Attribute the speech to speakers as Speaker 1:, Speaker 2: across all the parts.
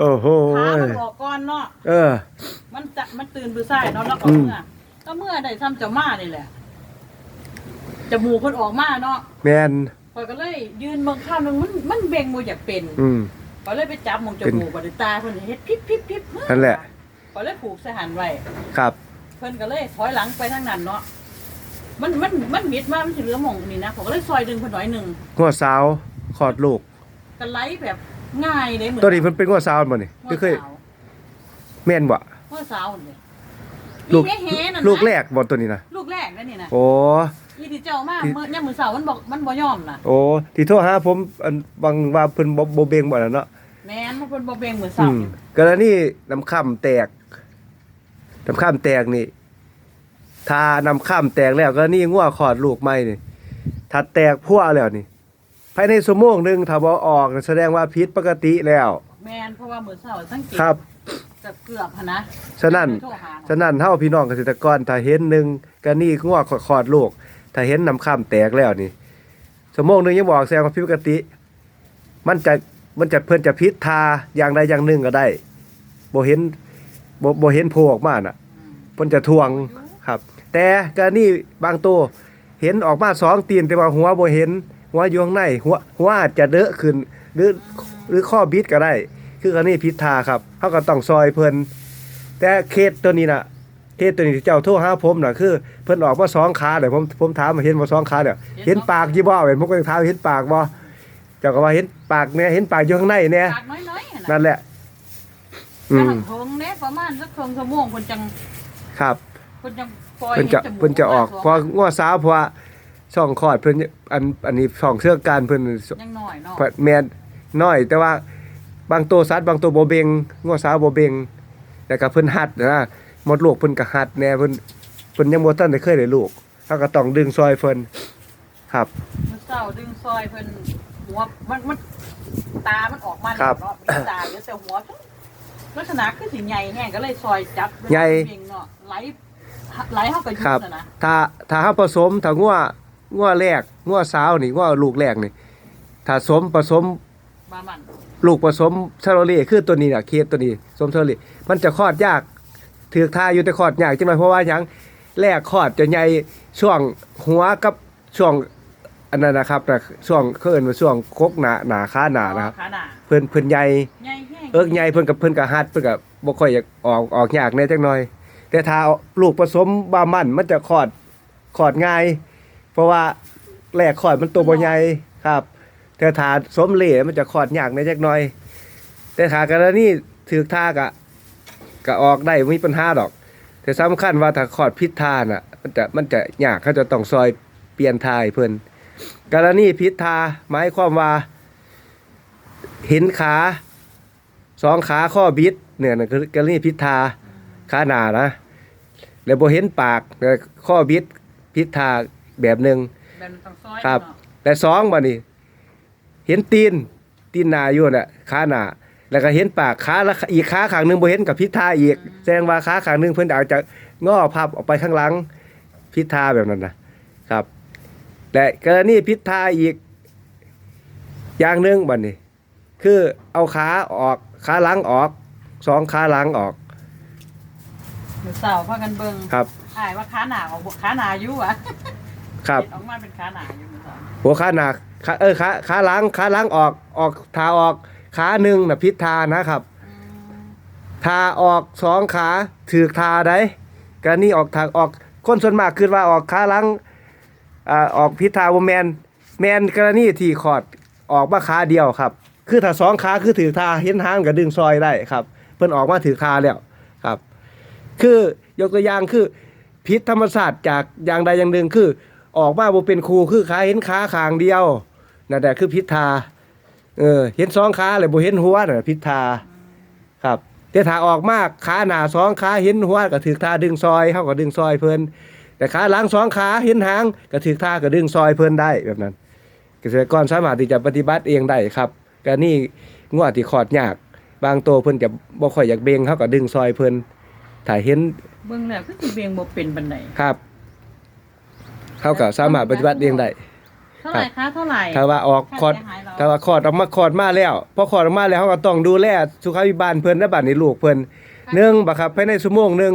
Speaker 1: โอ้โห
Speaker 2: ขามันออกก่อนเนาะ
Speaker 1: เออ
Speaker 2: มันจะมันตื่นปื้อไส้เนาะแล้วก็
Speaker 1: อืม
Speaker 2: เมื่อก็เมื่อได้ซ้ำเจะมานี่แหละจมูกเพิ่นออกมาเนาะ
Speaker 1: แมน
Speaker 2: ข่อยก็เลย ยืนเบิ่งข้างหนึงมันมันเบ่งบ่อยากเป็น
Speaker 1: อืม
Speaker 2: ข่อยเลยไปจับหมองจมูกบ่ได้ตาเพิ่นเฮ็ดพิบพิบพิบ
Speaker 1: นั่นแหละ
Speaker 2: ข่อยเลยผูกใส่หันไว้
Speaker 1: ครับ
Speaker 2: เพิ่นก็เลยถอยหลังไปทางนั้นเนาะมันมันมันมิดมามันสิเหลือหม่องนี่นะผมก็เลยซอยดึงเพิ่นหน่อยหนึง
Speaker 1: งัวสาวขอดลูก
Speaker 2: ก็ไหลแบบ ง่ายเลยเหมือน
Speaker 1: ตัวนี้เพิ่นเป็นงัวสาวบ่นี่หรือเคยแม่นบ่
Speaker 2: เมื่อสาวเลย
Speaker 1: ลูก
Speaker 2: นี่แฮ่ๆนั่นนะ
Speaker 1: ลูกแรกบ่ตัวนี้นะ
Speaker 2: ลูกแรกนั่นนี่นะ
Speaker 1: โอ้
Speaker 2: อีที่เจ้ามาก
Speaker 1: ที่
Speaker 2: เมื่อยามมื้อเช้ามันบอกมันบ่ยอมน่ะ
Speaker 1: โอ้ที่โทรหาผมอันบางว่าเพิ่นบ่บ่เบ่งบ่ล่ะเนาะ
Speaker 2: แม่นมันเพิ่นบ่เบ่งมื้อ
Speaker 1: อื
Speaker 2: เช้าม
Speaker 1: กรณีน้ำค่ำแตกน้ำค่ำแตกนี่ถ้าน้ำค่ำแตกแล้วก็นี่งัวขอดลูกใหม่นี่ถ้าแตกพัวแล้วนี่ ภายในชั่วโมงหนึงถ้าบ่ออกแสดงว่าผิดปกติแล้ว
Speaker 2: แม่นเพราะว่ามื้อเช้าสังเกต
Speaker 1: ครับ
Speaker 2: จะเกือบหันนะ
Speaker 1: ฉะนั้น
Speaker 2: โทรหา
Speaker 1: ฉะนั้นเฮาพี่น้องเกษตรกรถ้าเห็นหนึ่งก็นี่งัวขอดลูกถ้าเห็นน้ำค่ำแตกแล้วนี่ชั่วโมงหนึงยังบอกแสดงว่าผิดปกติ มันจะมันจะเพิ่นจะพิษทาอย่างใดอย่างหนึ่งก็ได้บ่เห็นบ่บ่เห็นโผล่ออกมาน่ะ
Speaker 2: อืม
Speaker 1: เพิ่นจะทวงครับ แต่กรณีบางตัวเห็นออกมาสองตีนแต่ว่าหัวบ่เห็น หัวอยู่ข้างในหัวหัวอาจจะเดอะขึ้นหรือหรือข้อบิดก็ได้ คือกรณีพิษทาครับเฮาก็ต้องซอยเพิ่นแต่เคสตัวนี้น่ะเคสตัวนี้ที่เจ้าโทรหาผมน่ะคือ เพิ่นออกมาสองขาเดี๋ยวผมผมถามว่าเห็นบ่สองขาเดี๋ยวเห็นปากยี่บ่เห็นผมก็ถามเห็นปากบ่เจ้าก็ว่าเห็นปากแน่เห็นปากอยู่ข้างในแน่
Speaker 2: ปากน้อยๆหั่น
Speaker 1: นั่
Speaker 2: น่ะ
Speaker 1: นแหละอื
Speaker 2: แต่
Speaker 1: ม
Speaker 2: หังเทิงเด้ประมาณสักครึ่งชั่วโมงเพิ่นจัง
Speaker 1: ครับ
Speaker 2: เพิ่นจังปล่อย
Speaker 1: เพิ่นจะ
Speaker 2: ให้มู
Speaker 1: เพิ่นจะออก
Speaker 2: มา
Speaker 1: เพองัวสาวเพราะว่า ช่องคลอดเพิ่นอันอันนี้ช่องเชื่อการเพิ่น
Speaker 2: ยังน้อยเนาะ
Speaker 1: แม่นน้อย แต่ว่าบางตัวสัตว์บางตัวบ่เบงงัวสาวบ่เบงแต่ก็เพิ่นหัดนะหมดลูกเพิ่นก็หัดแน่เพิ่นเพิ่นยังบ่ทันได้เคยได้ลูกเฮาก็ต้องดึงซอยเพิ่นครับ
Speaker 2: มื้อเช้าดึงซอยเพิ่นหัวมันมันตา มันออกมา
Speaker 1: ครับ
Speaker 2: เนาะมีตาอยู่แต่หัวลักษณะคือสิใหญ่แห้งก็เลยซอยจับ
Speaker 1: ใหญ่
Speaker 2: เบ่งเนาะไหลไหลเฮาก็ยุบ
Speaker 1: ครับ
Speaker 2: น่ะนะ
Speaker 1: ถ้าถ้าเฮาผสมถ้างัว งัวแรกงัวสาวนี่งัวลูกแรกนี่ถ้าสมผสม
Speaker 2: บามัน
Speaker 1: ลูกผสมชาโรเล่คือตัวนี้น่ะเคสตัวนี้สมชาโรเล่มันจะคลอดยากถือท่าอยู่แต่คลอดยากจังไดเพราะว่าหยังแรกคลอดจะใหญ่ช่วงหัวกับช่วงอันนั้นนะครับนะช่วงเขาเอิ้นว่าช่วงกกหนาหนาขาหนานะครับ
Speaker 2: ขาหน้า
Speaker 1: เพิ่นเพิ่นใหญ่
Speaker 2: ใหญ่แห้ง
Speaker 1: เอิกใหญ่เพิ่นกับเพิ่นก็ฮัดเพิ่นก็บ่ค่อยอยากออกออกยากแน่จักหน่อย แต่ถ้าเอาลูกผสมบามันมันจะคลอดคลอดง่ายเพ ราะว่าแรกคลอดมันตัวบ่ใหญ่ครับแต่ถาสมเหล่มันจะคลอดยากแน่จักหน่อย แต่ถากรณีถือท่ากะก็ออกได้ไม่มีปัญหาดอก แต่สำคัญว่าถ้าคลอดพิษทาน่ะ มันจะมันจะยากเขาจะต้องซอยเปลี่ยนทายเพิ่นกรณีพิษทาหมายความว่า เห็นขาสองขาข้อบิดเนี่ยนะคือกรณีพิษทาขาหนานะแล้วบ่เห็นปากแล้วข้อบิดพิษทา แบบหนึ่ง
Speaker 2: แบบต้องซอย
Speaker 1: ครับ
Speaker 2: เนาะ
Speaker 1: แต่สองบ่นี่เห็นตีน ตีนหนาอยู่น่ะขาหนาแล้วก็เห็นปากขาละอีกขาข้างหนึงบ่เห็นกับพิษทาอีกแสดงว่าขาข้างหนึงเพิ่นอาจจะงอพับออกไปข้างหลังพิษทาแบบนั้นนะครับ และกรณีพิษทาอีก อย่างหนึงบัดนี้ คือเอาขาออกขาหลังออกสองขาหลังออก
Speaker 2: มื้อเช้าพากันเบิ่ง
Speaker 1: ครับ
Speaker 2: อ้ายว่าขาหน้าออกบ่ขาหน้าอยู่อะ
Speaker 1: ครับ
Speaker 2: เห็นออกมาเป็นขาหน้าอยู่มื้อเช้า
Speaker 1: หัวขาหนักขาเออขาขาหลังขาหลังออกออกทาออกขาหนึ่งน่ะพิษทานะครับ
Speaker 2: อืม
Speaker 1: ทาออกสองขาถือทาได้การนี่ออกทางออกคนส่วนมากคือว่าออกขาหลังอ่าออกพิษทาบ่แมนแมนกรณีที่ขอดออกมาขาเดียวครับ คือถ้าสองขาคือถือทาเห็นหางก็ดึงซอยได้ครับ เพิ่นออกมาถือทาแล้วครับ คือยกตัวอย่างคือพิษธรรมศาสตร์จากอย่างใดอย่างหนึ่งคือ ออกมาบ่เป็นครูคือขาเห็นขาข้างเดียวนั่นแหละคือพิษทาเออเห็นสองขาเลยบ่เห็นหัวน่ะพิษทาครับแต่ถ้าออกมากขาหน้าสองขาเห็นหัวก็ถือท่าดึงซอยเขาก็ดึงซอยเพิ่นแต่ขาหลังสองขาเห็นหางก็ถือท่าก็ดึงซอยเพิ่นได้แบบนั้น เกษตรกรสามารถที่จะปฏิบัติเองได้ครับก็นี่งวดที่ขอดยาก บางตัวเพิ่นจะบ่ค่อยอยากเบ่งเขาก็ดึงซอยเพิ่นถ้าเห็น
Speaker 2: เบิ่งแล้วคือสิเบี่ยงบ่เป็นปานใด
Speaker 1: ครับ เขาก็สามารถปฏิบัติเองได้
Speaker 2: เท่าไหร่คะเท่าไหร่
Speaker 1: ถ้าว่าออกคลอด
Speaker 2: ค่าเสียหายเรา
Speaker 1: ถ้าว่าคลอดออกมาคลอดมาแล้วพอคลอดออกมาแล้วเขาก็ต้องดูแลสุขภิบาลเพิ่นและบัดนี้ลูกเพิ่นหนึ่งบักครับภายในชั่วโมงหนึง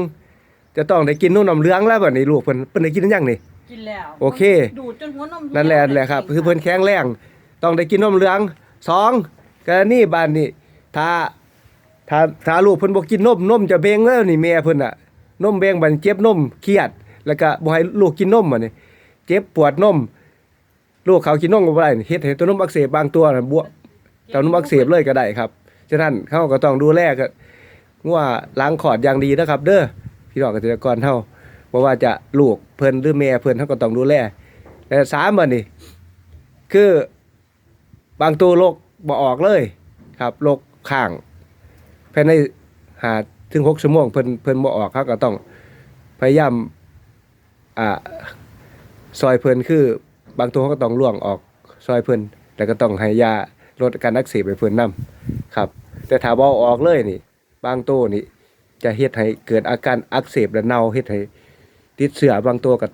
Speaker 1: จะต้องได้กินนมน้ำเหลืองแล้วบัดนี้ลูกเพิ่นเพิ่นได้กินหรือยังนี่
Speaker 2: กินแล้ว
Speaker 1: โอเค
Speaker 2: ดูดจนหัวนม
Speaker 1: นั่นแหละนั่นแหละครับ คือเพิ่นแข็งแรงต้องได้กินนมเหลืองสองกรณีบ้านนี่ถ้าถ้าถ้าลูกเพิ่นบ่กินนมนมจะเบ่งแล้วนี่แม่เพิ่นน่ะนมเบ่งบัดนเจ็บนมเครียด แล้วก็บ่ให้ลูกกินนมบัดนี้ เจ็บปวดนมลูกเขากินนมก็บ่ได้เฮ็ดให้ตัวนมอักเสบบางตัวน่ะบวมต้านมอักเสบเลยก็ได้ครับฉะนั้นเขาก็ต้องดูแลก็งัวล้างขอดอย่างดีนะครับ เด้อพี่น้องเกษตรกรเฮาบ่ว่าจะลูกเพิ่นหรือแม่เพิ่นเฮาก็ต้องดูแลแต่สามบัดนี่คือบางตัวโรคบ่ออกเลยครับโรคข้างภายในหาถึงหกชั่วโมงเพิ่นเพิ่นบ่ออกเขาก็ต้องพยายามอ่า ซอยเพิ่นคือบางตัวเขาก็ต้องล่วงออกซอยเพิ่นแล้วก็ต้องให้ยาลดการอักเสบให้เพิ่นนํครับ แต่ถ้าบ่เอาออกเลยนี่ บางตัวนี่จะเฮ็ดให้เกิดอาการอักเสบและเน่าเฮ็ดให้ติดเชื้อบางตัวก็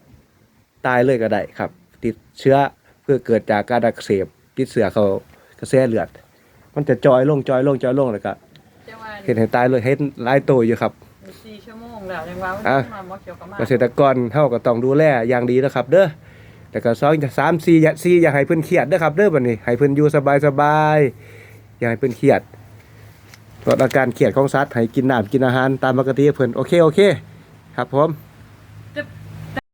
Speaker 1: ตายเลยก็ได้ครับ ติดเชื้อเพื่อเกิดจากการอักเสบติดเชื้อเขากระแสเลือด มันจะจอยลงจอยลงจอยลงแล้วก็
Speaker 2: จะว่า
Speaker 1: เห็นให้ตายเลยเห็นหลายตัวอยู่ครับ
Speaker 2: สี่ชั่วโมง แล้วยังว่า
Speaker 1: อะ
Speaker 2: มาหมอเกี่ยวกับมา
Speaker 1: เกษตรกรเฮาก็ต้องดูแลอย่างดีนะครับ เด้อแต่ก็สองสามสี่อย่าสี่อย่าให้เพิ่นเครียดเด้อครับเด้อบัดนี้ให้เพิ่นอยู่สบายสบายๆอย่าให้เพิ่นเครียดลดอาการเครียดของสัตว์ให้กินน้ำกินอาหารตามปกติให้เพิ่นโอเคโอเค ครับผม